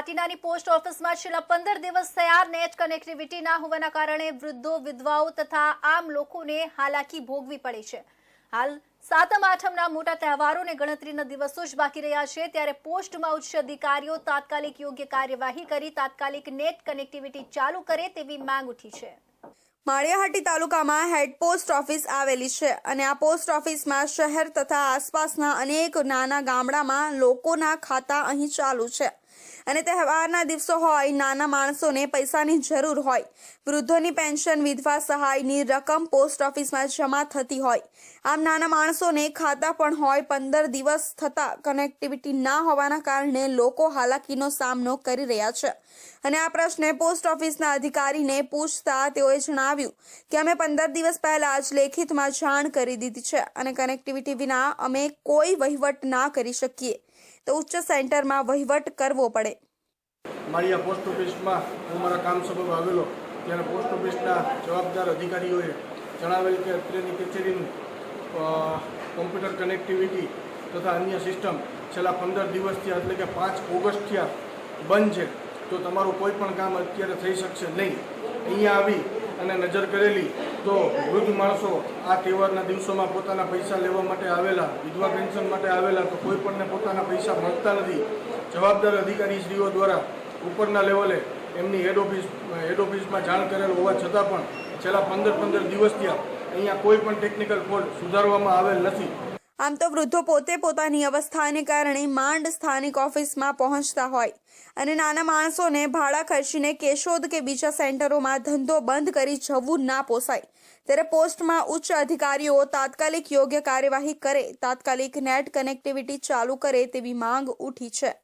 પાટીનાની post ઓફિસમાં છેલ્લા પંદર દિવસ થયા નેટ કનેક્ટિવિટી ના હોવાના કારણે વૃદ્ધો, વિધવાઓ તથા આમ લોકોને હાલાકી ભોગવી પડે છે. હાલ સાતમ, આઠમના મોટા તહેવારોને ગણતરીના દિવસો જ બાકી રહ્યા છે. ત્યારે પોસ્ટમાં ઉચ્ચ અધિકારીઓ તાત્કાલિક યોગ્ય કાર્યવાહી કરી, તાત્કાલિક નેટ કનેક્ટિવિટી ચાલુ કરે તેવી માંગ ઉઠી છે. માળિયાહાટી તાલુકામાં હેડ પોસ્ટ ઓફિસ આવેલી છે અને આ પોસ્ટ ઓફિસમાં શહેર તથા આસપાસના અનેક નાના ગામડામાં લોકોના ખાતા અહીં ચાલુ છે. અને તહેવારના દિવસો હોય, નાના માણસોને પૈસાની જરૂર હોય, વૃદ્ધોની પેન્શન, વિધવા સહાયની રકમ પોસ્ટ ઓફિસમાં જમા થતી હોય. આમ નાના માણસોને ખાતા પણ હોય, પંદર દિવસ થતાં કનેક્ટિવિટી ના હોવાના કારણે લોકો હાલાકીનો સામનો કરી રહ્યા છે. અને આ પ્રશ્ને પોસ્ટ ઓફિસના અધિકારીને પૂછતા તેઓએ જણાવ્યું કે, અમે પંદર દિવસ પહેલા જ લેખિતમાં જાણ કરી દીધી છે અને કનેક્ટિવિટી વિના અમે કોઈ વહીવટ ના કરી શકીએ. તો ઉચ્ચ સેન્ટરમાં વહીવટ કરવો પડે. મારી આ પોસ્ટ ઓફિસમાં હું મારા કામ સબબ આવેલો, ત્યારે પોસ્ટ ઓફિસના જવાબદાર અધિકારીઓએ જણાવેલ કે અત્રેની કચેરીનું કોમ્પ્યુટર કનેક્ટિવિટી તથા અન્ય સિસ્ટમ છેલ્લા પંદર દિવસથી એટલે કે પાંચ ઓગસ્ટથી બંધ છે. તો તમારું કોઈ પણ કામ અત્યારે થઈ શકશે નહીં. અહીંયા આવી અને નજર કરેલી તો વૃદ્ધ માણસો આ તહેવારના દિવસોમાં પોતાના પૈસા લેવા માટે આવેલા, વિધવા પેન્શન માટે આવેલા, તો કોઈ પણને પોતાના પૈસા મળતા નથી. જવાબદાર અધિકારીશ્રીઓ દ્વારા ઉપરના લેવલે એમની હેડ ઓફિસ હેડ ઓફિસમાં જાણ કરેલ હોવા છતાં પણ છેલ્લા પંદર પંદર દિવસથી અહીંયા કોઈ પણ ટેકનિકલ ફોલ્ટ સુધારવામાં આવેલ નથી. આમ તો વૃદ્ધો પોતે પોતાની અવસ્થાને કારણે માંડ સ્થાનિક ઓફિસમાં પહોંચતા હોય. અને નાના માણસોને, ભાડા ખર્ચીને કેશોદ કે બીજા સેન્ટરોમાં ધંધો બંધ કરી જવું ના પોસાય. ત્યારે પોસ્ટમાં ઉચ્ચ અધિકારીઓ તાત્કાલિક યોગ્ય કાર્યવાહી કરે, તાત્કાલિક નેટ કનેક્ટિવિટી ચાલુ કરે તેવી માંગ ઉઠી છે.